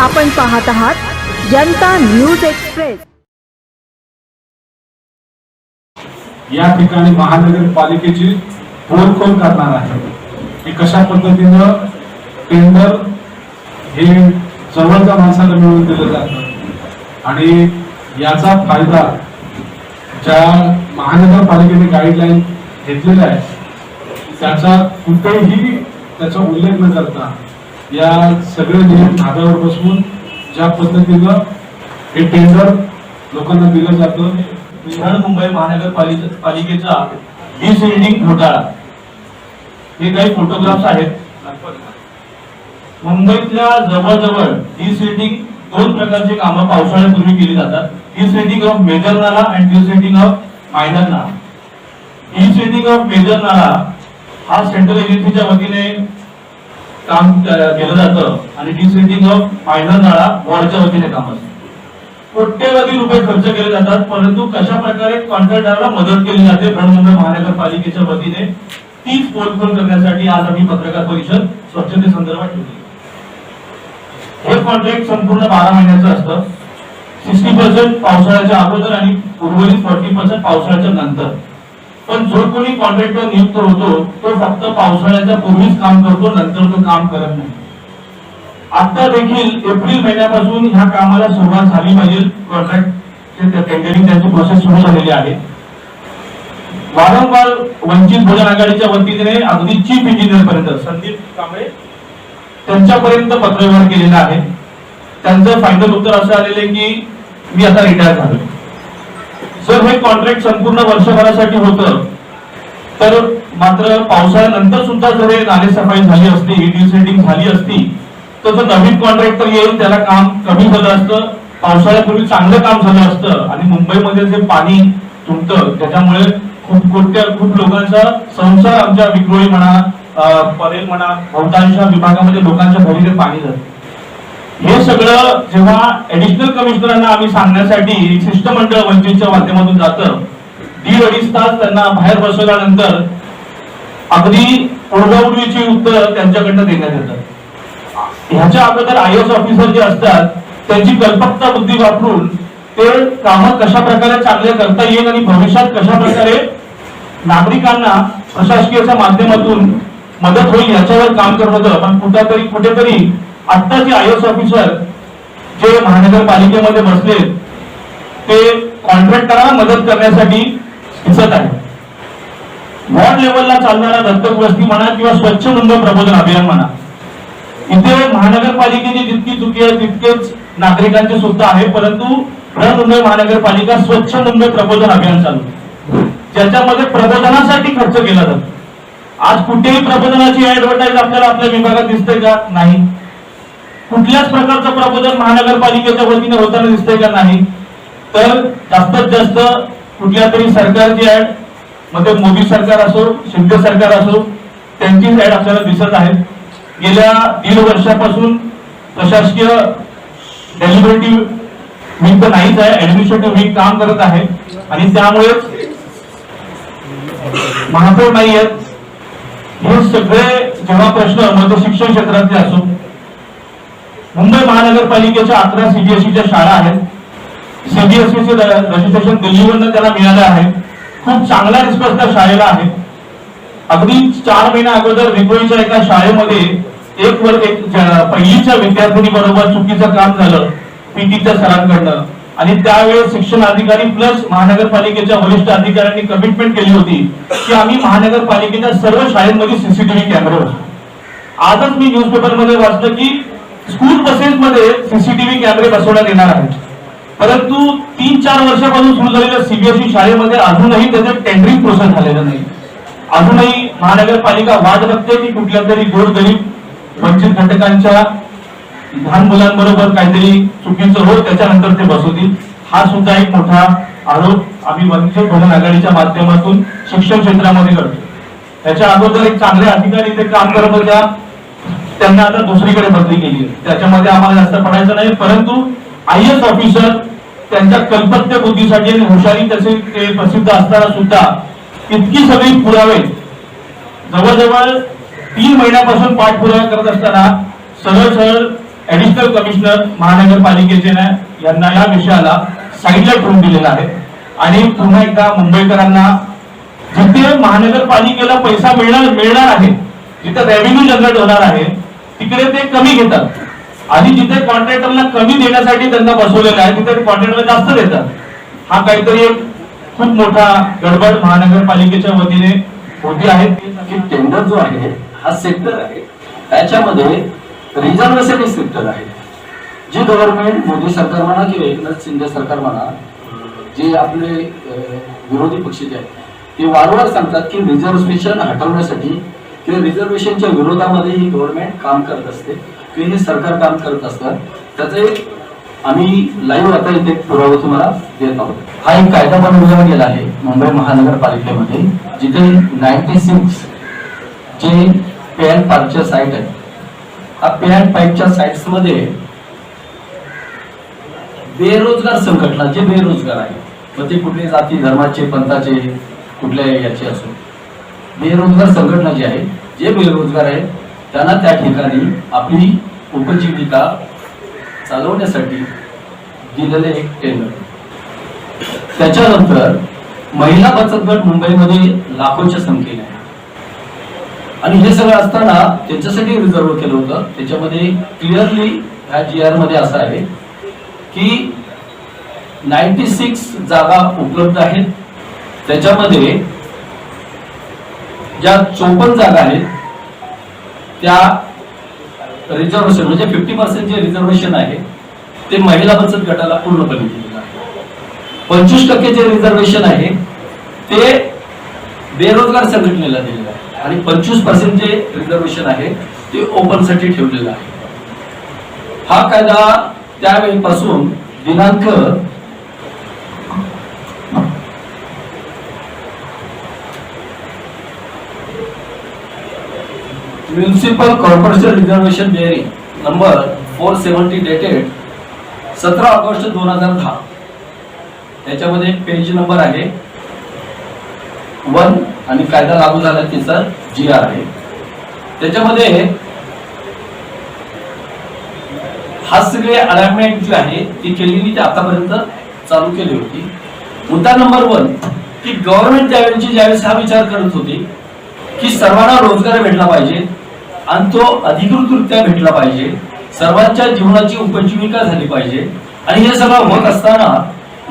आपण पाहत आहात जनता न्यूज एक्सप्रेस. या ठिकाणी महानगरपालिकेची पोलखोल करणार आहे. की कशा पद्धतीनं टेंडर हे जवळच्या माणसाला मिळवून दिलं जातं? आणि याचा फायदा ज्या महानगरपालिकेने गाईडलाईन घेतलेला आहे त्याचा कुठेही त्याचा उल्लेख न करता या सगळे नियम धाब्यावर बसवून ज्या पद्धतीनं हे टेंडर लोकांना दिलं जातं मुंबई महानगरपालिका पालिकेचा डिसिल्डिंग घोटाळा. हे काही फोटोग्राफ्स आहेत. मुंबईतल्या जवळजवळ डिसिल्डिंग दोन प्रकारची कामं पावसाळ्यापूर्वी केली जातात. Desilting of major nala and desilting of minor nala. Desilting of major नाला हा सेंट्रल एजन्सीच्या वतीने काम केलं जातं. आणि डिसिल्डिंग ऑफ मायनर नाळा वॉर्डच्या वतीने काम असतं. कोट्यवधी रुपये खर्च केले जातात परंतु कशा प्रकारे कॉन्ट्रॅक्टरला मदत केली जाते बृहन्मुंबई महानगरपालिकेच्या वतीने तीच पोलखोल करण्यासाठी आज आम्ही पत्रकार परिषद स्वच्छते संदर्भात ठेवली. हे कॉन्ट्रॅक्ट संपूर्ण बारा महिन्याचं असतं. सिक्स्टी पर्सेंट पावसाळ्याच्या अगोदर आणि उर्वरित फोर्टी पर्सेंट पावसाळ्याच्या नंतर. पण जो कोणी कॉन्ट्रॅक्टर नियुक्त होतो तो फक्त पावसाळ्याच्या पूर्वीच काम करतो नंतर तो काम करत नाही. आता देखील एप्रिल महिन्यापासून ह्या कामाला सुरुवात झाली पाहिजे. कॉन्ट्रॅक्ट टेंडरिंग त्यांची प्रोसेस सुरू झालेली आहे. वारंवार वंचित भोजन आघाडीच्या वतीने अगदी चीफ इंजिनियर पर्यंत संदीप कांबळे त्यांच्यापर्यंत पत्रव्यवहार केलेला आहे. त्यांचं फायनल उत्तर असं आलेलं आहे की मी आता रिटायर झालो जर हे कॉन्ट्रॅक्ट संपूर्ण वर्षभरासाठी होतं तर मात्र पावसाळ्यानंतर सुद्धा जर हे नालेसफाई झाली असती सेटिंग झाली असती तर जो नवीन कॉन्ट्रॅक्टर येईल त्याला काम कमी झालं असतं पावसाळ्यापूर्वी चांगलं काम झालं असतं आणि मुंबईमध्ये जे पाणी तुटतं त्याच्यामुळे खूप कोट्या खूप लोकांचा संसार आमच्या विक्रोळी म्हणा परेल म्हणा बहुतांश विभागामध्ये लोकांच्या घरी पाणी जातं. हे सगळं जेव्हा ऍडिशनल कमिशनरांना आम्ही सांगण्यासाठी शिष्टमंडळ वंचितच्या माध्यमातून जातं दीड अडीच तास त्यांना बाहेर बसवल्यानंतर अगदी ओढाउडीची उत्तर त्यांच्याकडनं देण्यात येतात ह्याच्या अगोदर आय एस ऑफिसर जे असतात त्यांची कल्पकता बुद्धी वापरून ते कामं कशा प्रकारे चांगले करता येईल आणि भविष्यात कशा प्रकारे नागरिकांना प्रशासकीयच्या माध्यमातून मदत होईल याच्यावर काम करत होतं पण कुठेतरी कुठेतरी आता जे आय एस ऑफिसर जे महानगरपालिकेमध्ये बसले ते कॉन्ट्रॅक्टरांना मदत करण्यासाठी दिसत आहे वॉर्ड लेवलला चालणारा दत्तक वस्ती म्हणा किंवा स्वच्छ मुंबई प्रबोधन अभियान म्हणा इथे महानगरपालिकेची जितकी चुकी आहे तितकेच नागरिकांचे सुद्धा आहे परंतु मुंबई महानगरपालिका स्वच्छ मुंबई प्रबोधन अभियान चालू. ज्याच्यामध्ये प्रबोधनासाठी खर्च केला जातो. आज कुठेही प्रबोधनाची ऍडव्हर्टाईज आपल्याला आपल्या विभागात दिसते का? नाही. कुठल्याच प्रकारचं प्रबोधन महानगरपालिकेच्या वतीने होताना दिसतंय का नाही तर जास्तीत जास्त कुठल्या तरी सरकारची ऍड मग ते मोदी सरकार असो शिंदे सरकार असो त्यांची ऍड आपल्याला दिसत आहे गेल्या दीड वर्षापासून प्रशासकीय डेलिबरेटिव्ह वीक तर नाहीच आहे ऍडमिनिस्ट्रेटिव्ह वीक काम करत आहे आणि त्यामुळेच महापौर नाही आहेत हे सगळे जेव्हा प्रश्न मग ते शिक्षण क्षेत्रातले असो मुंबई महानगरपालिकेच्या अकरा सीबीएसईच्या शाळा आहेत. सीबीएसईचे रजिस्ट्रेशन दिल्लीवरनं त्याला मिळालं आहे. खूप चांगला रिस्पॉन्स त्या शाळेला आहे. अगदी चार महिन्या अगोदर रिपोईच्या एका शाळेमध्ये एक वर्ग एक पहिलीच्या विद्यार्थिनी बरोबर चुकीचं काम झालं पीटीच्या सरांकडनं. आणि त्यावेळेस शिक्षण अधिकारी प्लस महानगरपालिकेच्या वरिष्ठ अधिकाऱ्यांनी कमिटमेंट केली होती की आम्ही महानगरपालिकेच्या सर्व शाळेमध्ये सीसीटीव्ही कॅमेरे आजच मी न्यूजपेपरमध्ये वाचलं की स्कूल बसेसमध्ये सीसीटीव्ही कॅमेरे बसवण्यात येणार आहेत. परंतु तीन चार वर्षापासून सुरू झालेल्या सीबीएसई शाळेमध्ये अजूनही त्याचं टेंडरिंग प्रोसेस झालेलं नाही. अजूनही महानगरपालिका वाट बघते की कुठल्या तरी गोरगरीब वंचित घटकांच्या लहान मुलांबरोबर काहीतरी चुकीचं हो त्याच्यानंतर ते बसवतील. हा सुद्धा एक मोठा आरोप आम्ही वंचित बहुजन आघाडीच्या माध्यमातून शिक्षण क्षेत्रामध्ये करतो त्याच्या अगोदर एक चांगले अधिकारी ते काम करत होत्या. त्यांना आता दुसरीकडे बदली केली त्याच्यामध्ये आम्हाला जास्त पडायचं नाही परंतु आय एस ऑफिसर त्यांच्या कल्पत्य बुद्धीसाठी आणि हुशारी तसे ते प्रसिद्ध असताना सुद्धा इतकी सगळी पुरावे जवळजवळ तीन महिन्यापासून पाठपुरावा करत असताना सरळ सरळ ऍडिशनल कमिशनर महानगरपालिकेचे यांना या विषयाला साईडला ठेवून दिलेला आहे. आणि पुन्हा एकदा मुंबईकरांना जिथे महानगरपालिकेला पैसा मिळणार मिळणार आहे जिथे रेव्हेन्यू जनरेट होणार आहे तिकडे ते कमी घेतात. आधी जिथे कॉन्ट्रॅक्टरला कमी देण्यासाठी त्यांना बसवलेलं आहे तिथे कॉन्ट्रॅक्टरला जास्त देतात. हा काहीतरी एक खूप मोठा गडबड महानगरपालिकेच्या वतीने होती आहे. की टेंडर जो आहे हा सेक्टर आहे. त्याच्यामध्ये रिझर्वेशन सेक्टर आहे. जे गव्हर्नमेंट मोदी सरकार म्हणा किंवा एकनाथ शिंदे सरकार म्हणा जे आपले विरोधी पक्ष जे आहेत ते वारंवार सांगतात की रिझर्वेशन हटवण्यासाठी किंवा रिझर्वेशनच्या विरोधामध्ये ही गव्हर्नमेंट काम करत असते किंवा हे सरकार काम करत असतात त्याचे आम्ही लाईव्ह आता इथे पुरावा तुम्हाला देत आहोत. हा एक कायदा बनवला गेला आहे मुंबई महानगरपालिकेमध्ये जिथे नाईन्टी सिक्स जे पे अँड पार्कच्या साईट आहे हा पे अँड पाईपच्या साईट्समध्ये बेरोजगार संघटना जे बेरोजगार आहे मग ते कुठले जाती धर्माचे पंथाचे कुठल्या याचे असो बेरोजगार संघटना जी आहे जे बेरोजगार आहेत त्यांना त्या ठिकाणी आपली उपजीविका चालवण्यासाठी दिलेले एक टेंडर त्याच्यानंतर महिला बचत गट मुंबईमध्ये लाखोच्या संख्येने आहे. आणि हे सगळं असताना त्यांच्यासाठी रिझर्व केलं होतं. त्याच्यामध्ये क्लिअरली ह्या जी आरमध्ये असं आहे की नाईन्टी सिक्स जागा उपलब्ध आहेत. त्याच्यामध्ये ज्या चोपन्न जागा आहेत त्या रिझर्वेशन म्हणजे फिफ्टी पर्सेंट जे रिझर्वेशन आहे ते महिला बचत गटाला पूर्णपणे दिलेलं आहे. पंचवीस टक्के जे रिझर्वेशन आहे ते बेरोजगार संघटनेला दिलेलं आहे. आणि पंचवीस पर्सेंट जे रिझर्वेशन आहे ते ओपनसाठी ठेवलेलं आहे. हा कायदा त्यावेळीपासून दिनांक municipal corporation reservation diary number four seventy dated सतरा ऑगस्ट दोन हजार दहा. त्याच्यामध्ये पेज नंबर आहे. वन आणि कायदा लागू झाला तिचा जी आर आहे. त्याच्यामध्ये हा सगळे अलाइनमेंट जी आहे ती केलेली ती आतापर्यंत चालू केली होती. मुद्दा नंबर वन की गव्हर्नमेंट त्यावेळेची ज्यावेळेस हा विचार करत होती की सर्वांना रोजगार भेटला पाहिजे आणि तो अधिकृतरित्या भेटला पाहिजे. सर्वांच्या जीवनाची उपजीविका झाली पाहिजे. आणि हे सगळं होत असताना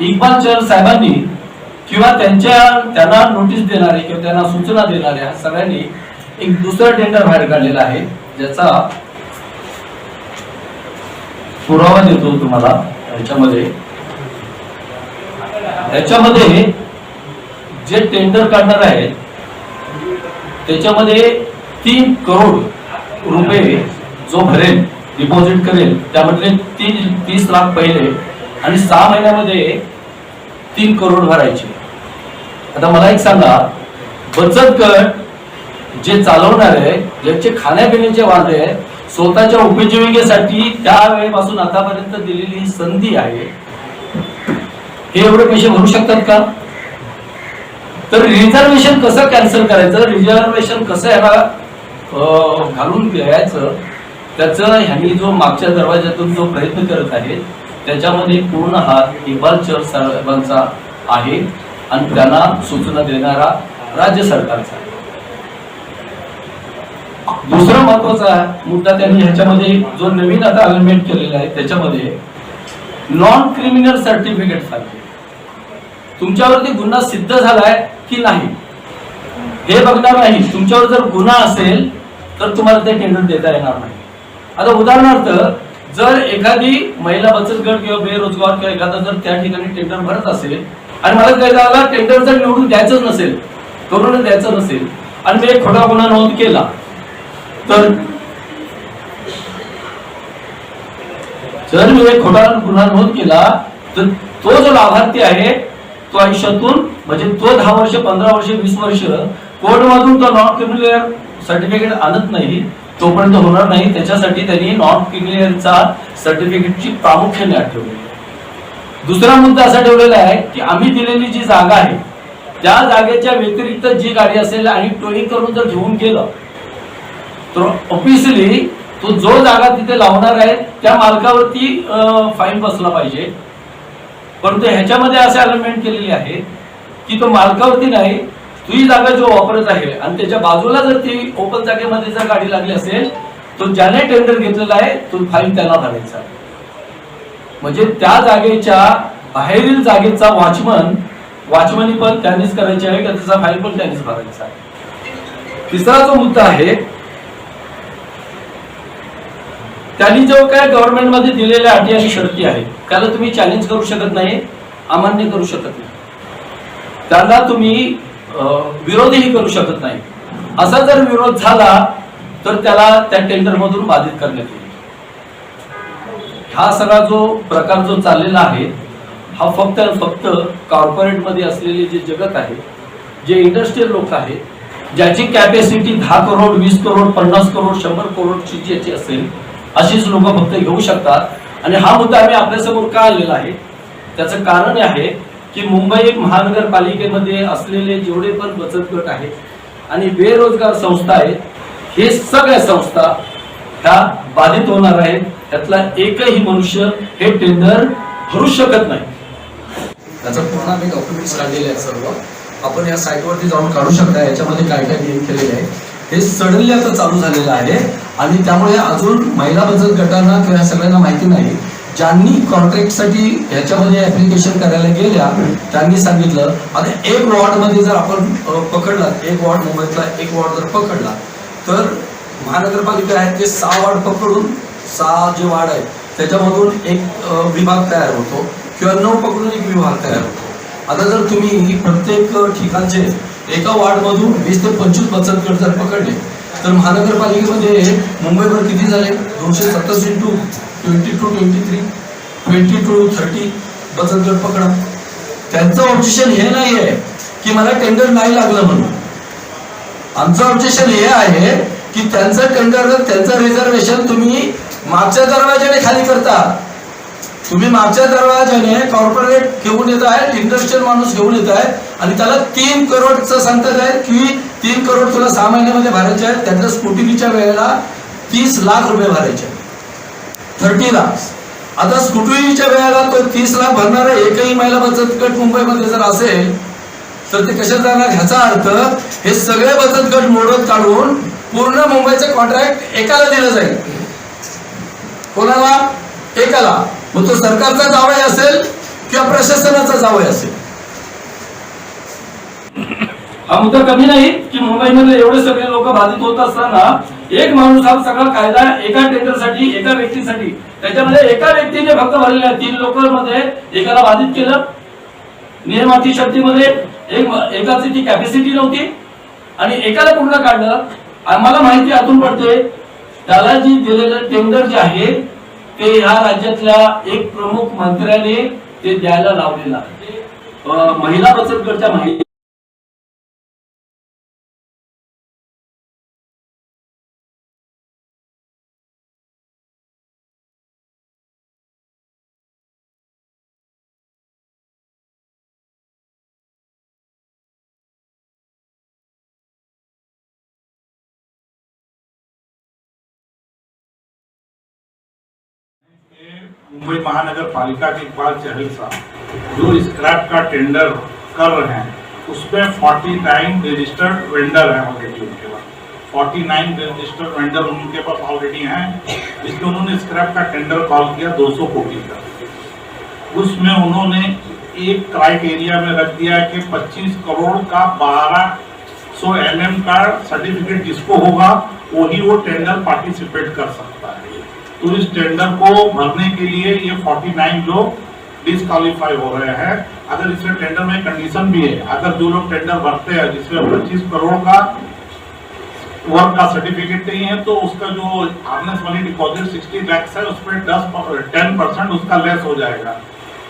इक्बाल चहल साहेबांनी किंवा त्यांच्या त्यांना नोटीस देणारे किंवा त्यांना सूचना देणाऱ्या सगळ्यांनी एक दुसरा टेंडर बाहेर काढलेला आहे. ज्याचा पुरावा देतो तुम्हाला. याच्यामध्ये याच्यामध्ये जे टेंडर काढणार आहेत त्याच्यामध्ये तीन करोड रुपये जो भरेल डिपॉझिट करेल त्यामधले तीन तीस लाख पहिले आणि सहा महिन्यामध्ये तीन करोड भरायचे. आता मला एक सांगा बचत गट जे चालवणार आहे ज्यांचे खाण्यापिण्याचे वाद आहे स्वतःच्या उपजीविकेसाठी त्यावेळेपासून आतापर्यंत दिलेली ही संधी आहे हे एवढे पैसे भरू शकतात का? तर रिझर्वेशन कसं कॅन्सल करायचं? रिझर्वेशन कसं याला घालून घ्यायचं त्याचं ह्यांनी जो मागच्या दरवाज्यातून जो प्रयत्न करत आहे त्याच्यामध्ये पूर्ण हात इक्बाल चर साहेबांचा आहे आणि त्यांना सूचना देणारा राज्य सरकारचा दुसरा महत्त्वाचा मुद्दा त्यांनी ह्याच्यामध्ये जो नवीन आता अमेंडमेंट केलेला आहे त्याच्यामध्ये नॉन क्रिमिनल सर्टिफिकेट सारखे तुमच्यावरती गुन्हा सिद्ध झालाय की नाही? हे बघणार नाही. तुमच्यावर जर गुन्हा असेल तर तुम्हाला ते टेंडर देता येणार नाही. आता उदाहरणार्थ जर एखादी महिला बचत गट किंवा बेरोजगार किंवा एखादा जर त्या ठिकाणी टेंडर भरत असेल आणि मला कळला टेंडर जर निवडून द्यायचंच नसेल करून द्यायचं नसेल आणि मी एक खोटा गुन्हा नोंद केला तर जर मी एक खोटा गुन्हा नोंद केला तर तो जो लाभार्थी आहे तो आयुष्यातून म्हणजे तो दहा वर्ष पंधरा वर्ष वीस वर्ष कोर्टमधून तो नॉन क्रिमिनल सर्टिफिकेट आणत नाही तोपर्यंत होणार नाही त्याच्यासाठी त्यांनी नॉन क्लिअरचा सर्टिफिकेटची प्रामुख्याने अट ठेवलेली आहे. दुसरा मुद्दा असा ठेवलेला आहे की आम्ही दिलेली जी जागा आहे त्या जागेच्या व्यतिरिक्त जी गाडी असेल आणि टोईंग करून जर घेऊन गेलं तर ऑफिशियली तो जो जागा तिथे लावणार आहे त्या मालकावरती फाईन बसला पाहिजे परंतु ह्याच्यामध्ये असे अलाइनमेंट केलेली आहे की तो मालकावरती नाही ही जागा जो वापरत आहे आणि त्याच्या बाजूला जर ती ओपन जागेमध्ये जर गाडी लागली असेल तो ज्याने टेंडर घेतलेला आहे तो फाईन त्याला भरायचा आहे. म्हणजे त्या जागेच्या बाहेरील जागेचा वॉचमन वॉचमनी पण त्यांनीच करायची आहे का त्याचा फाईन पण त्यांनीच भरायचा आहे तिसरा जो मुद्दा आहे त्यांनी जो काय गव्हर्नमेंटमध्ये दिलेल्या अटी आणि शर्ती आहेत त्याला तुम्ही चॅलेंज करू शकत नाही अमान्य करू शकत नाही त्याला तुम्ही विरोधही करू शकत नाही. असा जर विरोध झाला तर त्याला त्या टेंडरमधून बाधित करण्यात येईल. हा सगळा जो प्रकार जो चाललेला आहे हा फक्त फक्त कॉर्पोरेटमध्ये असलेले जे जगत आहे जे इंडस्ट्रीयल लोक आहेत ज्याची कॅपॅसिटी दहा करोड वीस करोड पन्नास करोड शंभर करोडची ज्याची असेल अशीच लोक फक्त घेऊ शकतात. आणि हा मुद्दा आम्ही आपल्यासमोर का आलेला आहे? त्याचं कारण हे आहे की मुंबई महानगरपालिकेमध्ये असलेले जेवढे पण बचत गट आहेत आणि बेरोजगार संस्था आहेत हे सगळ्या संस्था ह्या बाधित होणार आहेत. त्यातला एकही मनुष्य हे टेंडर भरू शकत नाही. त्याचा पूर्ण आम्ही डॉक्युमेंट्स काढलेले आहेत सर्व. आपण या साईटवरती जाऊन काढू शकता. याच्यामध्ये काय काय नियम केलेले आहे हे सडनली आता चालू झालेलं आहे. आणि त्यामुळे अजून महिला बचत गटांना किंवा सगळ्यांना माहिती नाही. ज्यांनी कॉन्ट्रॅक्टसाठी याच्यामध्ये ऍप्लिकेशन करायला गेल्या त्यांनी सांगितलं आता एक वॉर्डमध्ये जर आपण पकडला एक वॉर्ड मुंबईतला एक वॉर्ड जर पकडला तर महानगरपालिका आहे ते सहा वॉर्ड पकडून सहा जे वार्ड आहेत त्याच्यामधून एक विभाग तयार होतो किंवा नऊ पकडून एक विभाग तयार होतो. आता जर तुम्ही प्रत्येक ठिकाणचे एका वार्डमधून वीस ते पंचवीस बचत गट जर पकडले तर महानगरपालिकेमध्ये मुंबईवर किती झाले? दोनशे सत्तावीस into twenty two twenty three twenty two thirty बचत गट पकडा. त्यांचं ऑब्जेक्शन हे नाही आहे की मला टेंडर नाही लागलं म्हणून. आमचं ऑब्जेक्शन हे आहे की त्यांचं टेंडर त्यांचं रिझर्वेशन तुम्ही मागच्या दरवाजाने खाली करता. तुम्ही मागच्या दरवाजाने कॉर्पोरेट घेऊन येत आहे इंडस्ट्रियल माणूस घेऊन येत आहे आणि त्याला तीन करोडचं सांगतात आहे की तीन करोड तुला सहा महिन्यामध्ये भरायचे आहेत त्यातल्या स्कुटिनीच्या वेळेला तीस लाख रुपये भरायचे आहेत. लाख. आता स्कुटिनीच्या वेळेला तो तीस लाख भरणारा एकही महिला बचत गट मुंबईमध्ये जर असेल तर ते कशात जाणार? ह्याचा अर्थ हे सगळे बचत गट मोडत काढून पूर्ण मुंबईचं कॉन्ट्रॅक्ट एकाला दिलं जाईल. कोणाला? एकाला. मग तो सरकारचा जावई असेल किंवा प्रशासनाचा जावई असेल? हा मुद्दा कमी नाही की मुंबईमध्ये एवढे सगळे लोक बाधित होत असताना एक माणूस हा सगळा कायदा एका टेंडरसाठी एका व्यक्तीसाठी त्याच्यामध्ये एका व्यक्तीने फक्त भरलेला आहे. तीन लोकांमध्ये एकाला बाधित केलं. नियमाची शक्तीमध्ये एक एकाची ती कॅपॅसिटी नव्हती. आणि एकाला पूर्ण काढलं? आम्हाला माहिती आतून पडते त्याला जी दिलेलं टेंडर जे आहे ते ह्या राज्यातल्या एक प्रमुख मंत्र्याने ते द्यायला लावलेलं आहे. महिला बचत गटच्या महिला मुंबई महानगर पालिका के इकबाल चहल साहब जो स्क्रैप का टेंडर कर रहे हैं, उसमें 49 रजिस्टर्ड वेंडर हैं ऑलरेडी उनके पास। 49 रजिस्टर्ड वेंडर उनके पास ऑलरेडी हैं, जिसमें उन्होंने स्क्रैप का टेंडर कॉल किया 200 कोटी का। उसमें उन्होंने एक क्राइटेरिया में रख दिया कि 25 करोड़ का बारह 1200 एमएम का सर्टिफिकेट जिसको होगा, वही वो टेंडर पार्टिसिपेट कर सकता तो इस टेंडर को भरने के लिए ये 49 लोग डिसक्वालीफाई हो रहे हैं। अगर इसमें टेंडर में कंडीशन भी है, अगर जो लोग टेंडर भरते हैं, जिसमें 25 करोड़ का वर्क का सर्टिफिकेट नहीं है तो उसका जो अर्नेस मनी डिपॉजिट 60 लैक्स है, उसमें 10 टेन परसेंट उसका लेस हो जाएगा।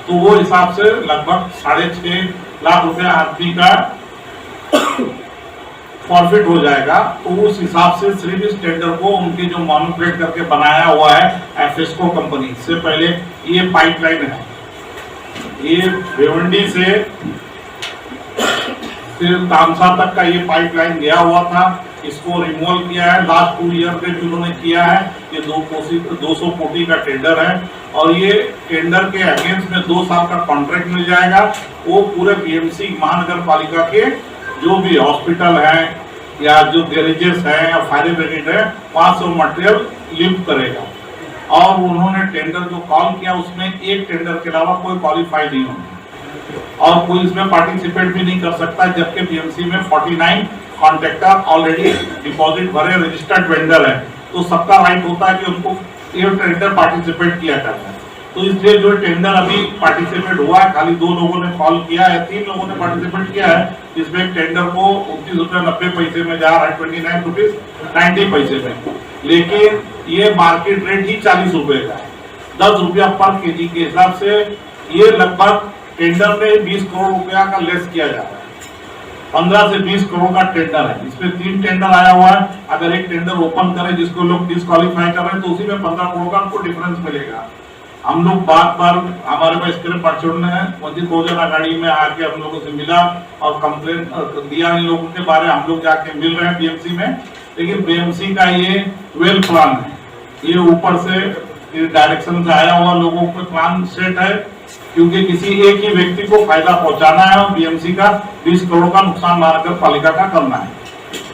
तो वो हिसाब से लगभग साढ़े छह लाख रुपए आदमी का फॉरफिट हो जाएगा तो उस हिसाब से सिर्फ़ इस टेंडर को उनके जो मॉनिपुलेट करके बनाया हुआ है एफएसको कंपनी इससे पहले ये पाइपलाइन है। ये भिवंडी से फिर तामसा तक का ये पाइपलाइन गया हुआ था, इसको रिमूवल किया है लास्ट टू ईयर जो उन्होंने किया है, ये दो कोसी, दो सौ कोटी का टेंडर है। और ये टेंडर के अगेंस्ट में दो साल का कॉन्ट्रैक्ट मिल जाएगा, वो पूरे बीएमसी महानगर पालिका के जो भी हॉस्पिटल है, या जो गैरेजेस है, या फायर ब्रिगेड है, वहाँ से वो मटेरियल लिफ्ट करेगा। और उन्होंने टेंडर जो कॉल किया, उसमें एक टेंडर के अलावा कोई क्वालिफाई नहीं होगा। और कोई इसमें पार्टिसिपेट भी नहीं कर सकता, जबकि बीएमसी में 49 कॉन्ट्रैक्टर ऑलरेडी डिपॉजिट भरे रजिस्टर्ड वेंडर है। तो सबका राइट होता है कि उनको ये टेंडर पार्टिसिपेट किया करना है। तो इसलिए जो टेंडर अभी पार्टिसिपेट हुआ है, खाली दो लोगों ने कॉल किया है, तीन लोगों ने पार्टिसिपेट किया है इसमें टेंडर को उनतीस रुपए नब्बे पैसे में जा रहा है ट्वेंटी नाइन रुपीज़ नाइन्टी पैसे में। लेकिन ये मार्केट रेट ही चालीस रुपए का है। दस रुपया पर केजी के हिसाब से ये लगभग टेंडर में बीस करोड़ रुपया का लेस किया जा रहा है। पंद्रह से बीस करोड़ का टेंडर है। इसमें तीन टेंडर आया हुआ है। अगर एक टेंडर ओपन करें जिसको लोग डिस्कालीफाई कर रहे हैं तो उसी में पंद्रह करोड़ का हमको डिफरेंस मिलेगा। हम लोग बार बार हमारे पास इसके लिए परचून है। मोदी भोजन आघाड़ी में आके हम लोगों से मिला और कंप्लेन दिया इन लोगों के बारे में। हम लोग जाके मिल रहे हैं बीएमसी में। लेकिन बीएमसी का ये वेल प्लान है। ये ऊपर से डायरेक्शन से आया हुआ लोगों को प्लान सेट है। क्योंकि किसी एक ही व्यक्ति को फ़ायदा पहुंचाना है और बीएमसी का 20 करोड़ का नुकसान महानगर पालिका का करना है।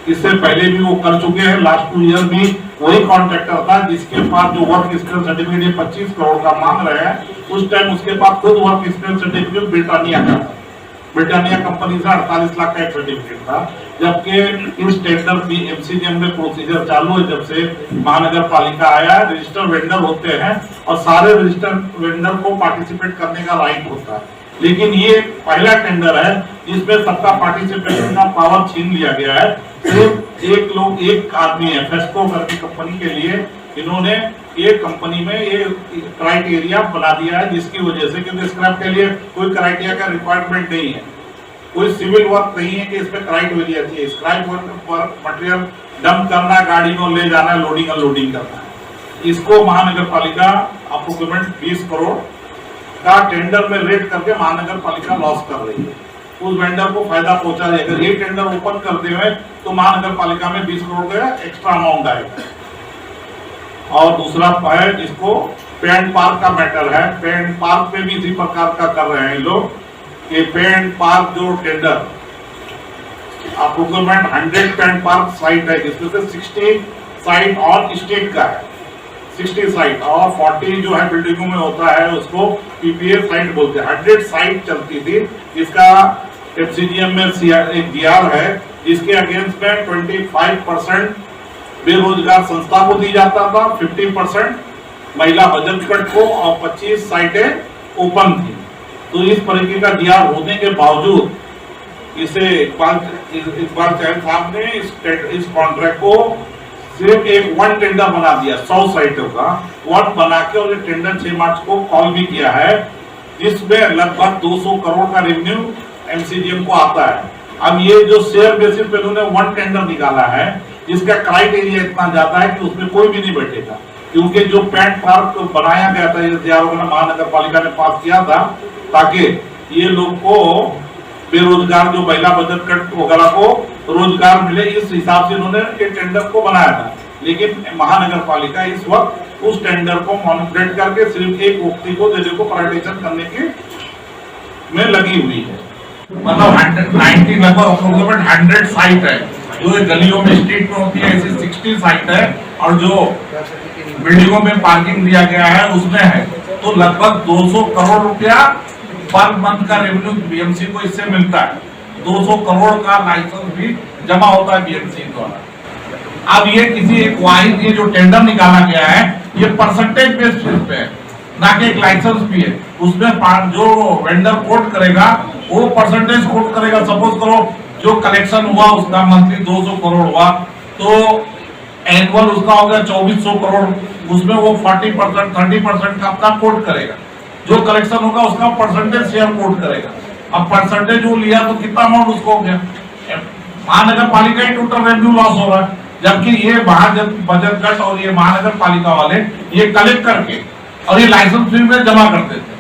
इससे पहले भी वो कर चुके हैं। लास्ट टू ईयर भी वही कॉन्ट्रैक्टर था जिसके पास जो वर्क स्किल सर्टिफिकेट ये पच्चीस करोड़ का मांग रहे हैं, उस टाइम उसके पास खुद वर्क स्किल सर्टिफिकेट ब्रिटानिया का ब्रिटानिया कंपनी से अड़तालीस लाख का एक सर्टिफिकेट था, जबकि इस टेंडर भी एमसीडीएम में प्रोसीजर चालू है, जब से महानगर पालिका आया है रजिस्टर वेंडर होते हैं और सारे रजिस्टर वेंडर को पार्टिसिपेट करने का राइट होता है। लेकिन ये पहला टेंडर है जिसमें सबका पार्टिसिपेशन का पावर छीन लिया गया है। सिर्फ़ एक लोग, एक आदमी है फेस्को करके कंपनी के लिए इन्होंने ये कंपनी में ये क्राइटेरिया बना दिया है, जिसकी वजह से क्योंकि स्क्रैप के लिए कोई क्राइटेरिया का रिक्वायरमेंट नहीं है। कोई सिविल वर्क नहीं है कि इसमें क्राइटेरिया चाहिए। स्क्रैप वर्क मटेरियल डंप करना, गाड़ी में ले जाना लोडिंग अनलोडिंग करना। इसको महानगर पालिका अप्रोक्सीमेट बीस करोड़ का टेंडर में रेट करके महानगर पालिका लॉस कर रही है। उस वेंडर को फ़ायदा पहुँचा है अगर ये टेंडर ओपन करते हुए तो महानगर पालिका में बीस करोड़ का एक्स्ट्रा अमाउंट आएगा। और दूसरा है जिसको पेंट पार्क का मैटर है। पेंट पार्क पे भी इसी प्रकार का कर रहे हैं लोग। कि पेंट पार्क जो tender approximate hundred paint park site है, जिसमें से सिक्सटी साइट और स्टेट का है। सिक्सटी साइट और फोर्टी जो है बिल्डिंगों में होता है, उसको पीपीए साइट बोलते हैं। हंड्रेड साइट चलती थी, जिसका एफसीडीएम में एक जीआर है, जिसके अगेंस्ट में ट्वेंटी फाइव परसेंट बेरोजगार संस्था को दी जाता था 50 परसेंट महिला बचत कट को, और 25 साइटें ओपन थी। तो इस तरीके का डीआर होने के बावजूद, इसे इकबाल चहल साहब ने इस इस कॉन्ट्रैक्ट को सिर्फ़ एक वन टेंडर बना दिया, सौ साइटों का। वन बना के और टेंडर छह मार्च को कॉल भी किया है, जिसमें लगभग 200 करोड़ का रेवेन्यू एमसीडीएम को आता है। अब ये जो शेयर बेसिस पे उन्होंने वन टेंडर निकाला है जिसका क्राइटेरिया इतना ज़्यादा है कि उसमें कोई भी नहीं बैठेगा। क्योंकि जो पैंट पार्क बनाया गया था जियारोगना महानगर पालिका ने पास किया था, ताकि ये लोग को बेरोजगार जो महिला बचत कट वगैरह को रोज़गार मिले, इस हिसाब से उन्होंने ये टेंडर को बनाया था। लेकिन महानगर पालिका इस वक्त उस टेंडर को मॉनिपुलेट करके सिर्फ़ एक व्यक्ति को देने को प्राइवेटाइजेशन करने की में लगी हुई है। मतलब नाइनटी लगभग अप्रोक्सीमेट हंड्रेड साइट है। जो गलियों में स्ट्रीट में होती है, ऐसी सिक्सटी साइट है, और जो बिल्डिंगों में पार्किंग दिया गया है, उसमें है। तो लगभग 200 करोड़ रुपया पर मंथ का रेवेन्यू बीएमसी को इससे मिलता है। 200 करोड़ का लाइसेंस भी जमा होता है बीएमसी द्वारा। अब ये किसी एक वाहिद ये जो टेंडर निकाला गया है, ये परसेंटेज बेसिस पे है। ना कि एक लाइसेंस भी है। उसमें जो वेंडर कोट करेगा, वो परसेंटेज कोट करेगा। सपोज़ करो, जो कलेक्शन हुआ, उसका मंथली 200 करोड़ हुआ तो एनुअल उसका हो गया 2400 करोड़। उसमें वो 40 परसेंट थर्टी परसेंट का अपना कोट करेगा। जो कलेक्शन होगा, उसका परसेंटेज शेयर कोट करेगा। अब परसेंटेज वो लिया तो कितना अमाउंट उसको हो गया? महानगर पालिका ही टोटल रेवेन्यू लॉस हो रहा है। जबकि ये महाजन बजट कट और ये महानगर पालिका वाले ये कलेक्ट करके और ये लाइसेंस फ़ी में जमा करते थे।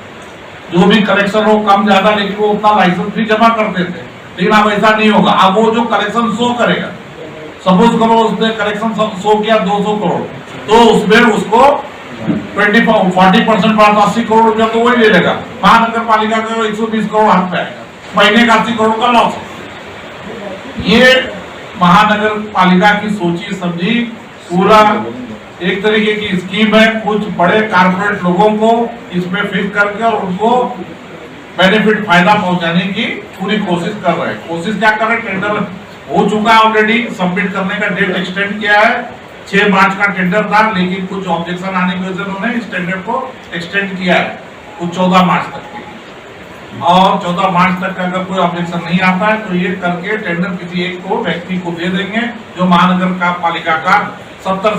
जो भी कलेक्शन हो, कम ज़्यादा, लेकिन वो उतना लाइसेंस फ़ी जमा करते थे। लेकिन अब ऐसा नहीं होगा। अब वो जो कलेक्शन शो करेगा सपोज़ करो उसने करेक्शन सौ किया दो सौ करोड़ तो उसमें उसको ट्वेंटी फोर्टी परसेंट बात अस्सी करोड़ रुपया तो वही ले लेगा। महानगर पालिका का एक सौ बीस करोड़ हाथ पे आएगा। महीने का अस्सी करोड़ का लॉस ये महानगर पालिका की सोची समझी, पूरा एक तरीके की स्कीम है, कुछ बड़े कारपोरेट लोगों को इसमें फिट करके और उनको बेनिफिट फ़ायदा पहुँचाने की पूरी कोशिश कर रहे हैं। कोशिश क्या कर रहे टेंडर हो चुका है ऑलरेडी सबमिट करने का डेट एक्सटेंड किया है। छह मार्च का टेंडर था, लेकिन कुछ ऑब्जेक्शन आने की वजह से उन्होंने इस टेंडर को एक्सटेंड किया है, कुछ चौदह मार्च तक के और चौदह मार्च तक का अगर कोई ऑब्जेक्शन नहीं आता है तो ये करके टेंडर किसी एक को व्यक्ति को दे देंगे, जो महानगर का पालिका का सत्तर